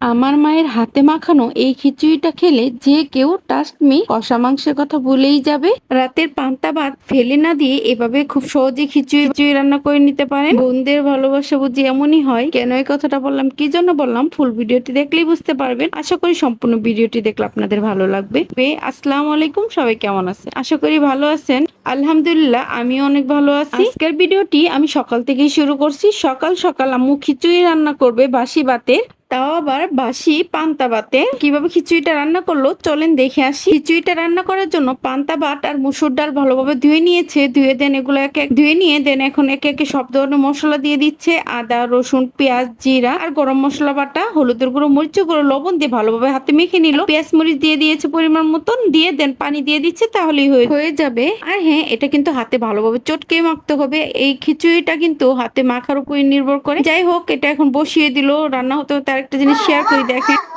আমার মায়ের হাতে মাখানো এই খিচুড়িটা খেলে যে কেউ টাস্ট মি কষা মাংসের কথা বলেই যাবে। রাতের পান্তা ভাত ফেলে না দিয়ে এভাবে খুব সহজে খিচুড়ি খিচুড়ি রান্না করে নিতে পারেন। বোনদের ভালোবাসা বুঝি এমনই হয়। কেন এই কথাটা বললাম, কি জন্য বললাম? ফুল ভিডিওটি দেখলেই বুঝতে পারবেন। আশা করি সম্পূর্ণ ভিডিওটি দেখলে আপনাদের ভালো লাগবে। আসসালামু আলাইকুম, সবাই কেমন আছেন? আশা করি ভালো আছেন। আলহামদুলিল্লাহ আমি অনেক ভালো আছি। আজকের ভিডিওটি আমি সকাল থেকেই শুরু করছি। সকাল সকাল আম্মু খিচুড়ি রান্না করবে বাসি বাতে। তাও আবার বাসি পান্তা বাতে। কীভাবে খিচুড়িটা রান্না করল চলেন দেখে আসি। খিচুড়িটা রান্না করার জন্য পান্তা বাট আর মুসুর ডাল ভালোভাবে ধুয়ে নিয়েছে। ধুয়ে দেন এগুলো এক এক ধুয়ে নিয়ে দেন এখন একে একে সব ধরনের মশলা দিয়ে দিচ্ছে। আদা, রসুন, পেঁয়াজ, জিরা আর গরম মশলা বাটা, হলুদের গুঁড়ো, মরিচ গুঁড়ো, লবণ দিয়ে ভালোভাবে হাতে মেখে নিল। পেঁয়াজ, মরিচ দিয়ে দিয়েছে পরিমাণ মতন। দিয়ে দেন পানি দিয়ে দিচ্ছে তাহলেই হয়ে যাবে। আর হ্যাঁ এটা কিন্তু হাতে ভালোভাবে চটকে মাখতে হবে। এই খিচুড়িটা কিন্তু হাতে মাখার উপরে নির্ভর করে। যাই হোক, এটা এখন বসিয়ে দিল। রান্না হতে হতে আরেকটা জিনিস শেয়ার করি দেখেন।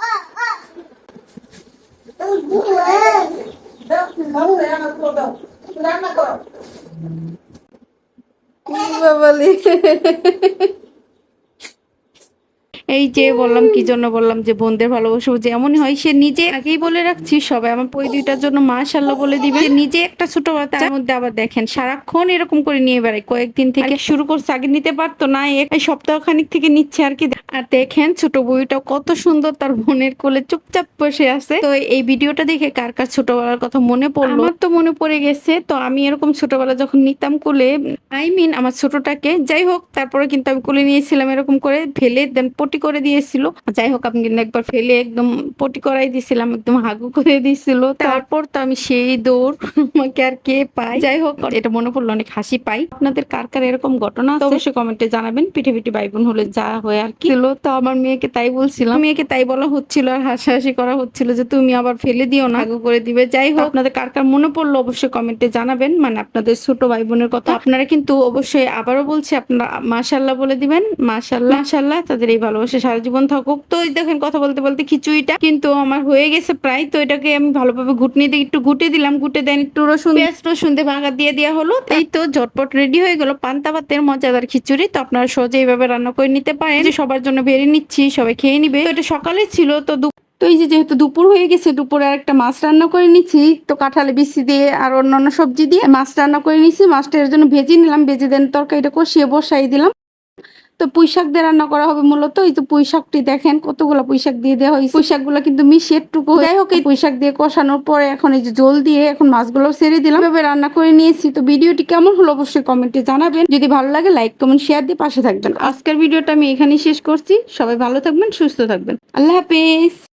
বাবালি এই যে বললাম কি জন্য বললাম যে বোনদের ভালোবাসবো যে এমনই হয় সে নিজে আগেই বলে রাখছি সবাই। আমার পই দুইটার জন্য মা মাশাল্লাহ বলে দিবে। নিজে একটা ছোট তার মধ্যে আবার দেখেন সারাক্ষণ এরকম করে নিয়ে বেড়ায়। কয়েকদিন থেকে শুরু করছে আগে নিতে পারতো না এই সপ্তাহ খানিক থেকে নিচ্ছে আর কি। আর দেখেন ছোট বইটা কত সুন্দর তার বোনের কোলে চুপচাপ বসে আছে। তো এই ভিডিওটা দেখে কার কার ছোটবেলার কথা মনে পড়ল? আমার তো মনে পড়ে গেছে তো আমি এরকম ছোটবেলা যখন নিতাম কোলে আই মিন আমার ছোটটাকে যাই হোক তারপরে কিন্তু আমি কোলে নিয়েছিলাম এরকম করে ফেলে দেন পটি করে দিয়েছিল। যাই হোক, আমি কিন্তু একবার ফেলে একদম পটি করাই দিয়েছিলাম একদম হাগু করে দিয়েছিল তারপর তো আমি সেই দৌড় আমাকে আর কে পাই যাই হোক, এটা মনে পড়ল, অনেক হাসি পাই। আপনাদের কার কার এরকম ঘটনা আছে? অবশ্যই কমেন্টে জানাবেন। পিঠে পিঠে ভাই বোন হলে যা হয় আর কি। তো আমার মেয়েকে তাই বলছিলাম। মেয়েকে তাই বলা হচ্ছিল আর হাসাহাসি করা হচ্ছিল যে তুমি আবার ফেলে দিও না। হাগু করে দিবে। যাই হোক, আপনাদের কার কার মনে পড়ল অবশ্যই কমেন্টে জানাবেন। মানে আপনাদের ছোট ভাই বোনের কথা। আপনারা কিন্তু অবশ্যই আবারও বলছি, আপনারা মাশাল্লাহ বলে দিবেন। মাশাল্লাহ মাশাল্লাহ তাদের এই ভালোবাসা সারা জীবন থাকুক। তো দেখেন কথা বলতে বলতে খিচুড়িটা কিন্তু আমার হয়ে গেছে প্রায়। তো এটাকে আমি ভালোভাবে ঘুটনি দিয়ে একটু গুটে দিলাম। গুটে দেন একটু রসুন। পেঁয়াজ রসুন দিয়ে ভাঙা দিয়ে দেওয়া হলো। তাই তো ঝটপট রেডি হয়ে গেল পান্তা ভাতের মজাদার খিচুড়ি। তো আপনারা সহজে এইভাবে রান্না করে নিতে পারেন। যে সবার জন্য বেরিয়ে নিচ্ছি সবাই খেয়ে নিবে। তো এটা সকালে ছিল তো তো এই যে যেহেতু দুপুর হয়ে গেছে দুপুরে আর একটা মাছ রান্না করে নিচ্ছি। তো কাঁঠালে বিচি দিয়ে আর অন্যান্য সবজি দিয়ে মাছ রান্না করে নিচ্ছি। মাছটা এর জন্য ভেজে নিলাম। ভেজে দেন তরকারিটা কষিয়ে বসাই দিলাম। তো পুঁই শাক দিয়ে রান্না করা হবে মূলত। এই তো পুঁই শাকটি দেখেন কতগুলো পুঁই শাক দিয়ে দেওয়া হয়েছে। পুঁই শাকগুলো কিন্তু মিশিয়ে টুকু যাই হোক এই পুঁই শাক দিয়ে কষানোর পরে এখন এই যে জল দিয়ে এখন মাছগুলো ছেড়ে দিলাম। এভাবে রান্না করে নিয়েছি। তো ভিডিওটি কেমন হলো অবশ্যই কমেন্টে জানাবেন। যদি ভালো লাগে লাইক কমেন্ট শেয়ার দিয়ে পাশে থাকবেন। আজকের ভিডিওটা আমি এখানেই শেষ করছি। সবাই ভালো থাকবেন সুস্থ থাকবেন। আল্লাহ হাফেজ।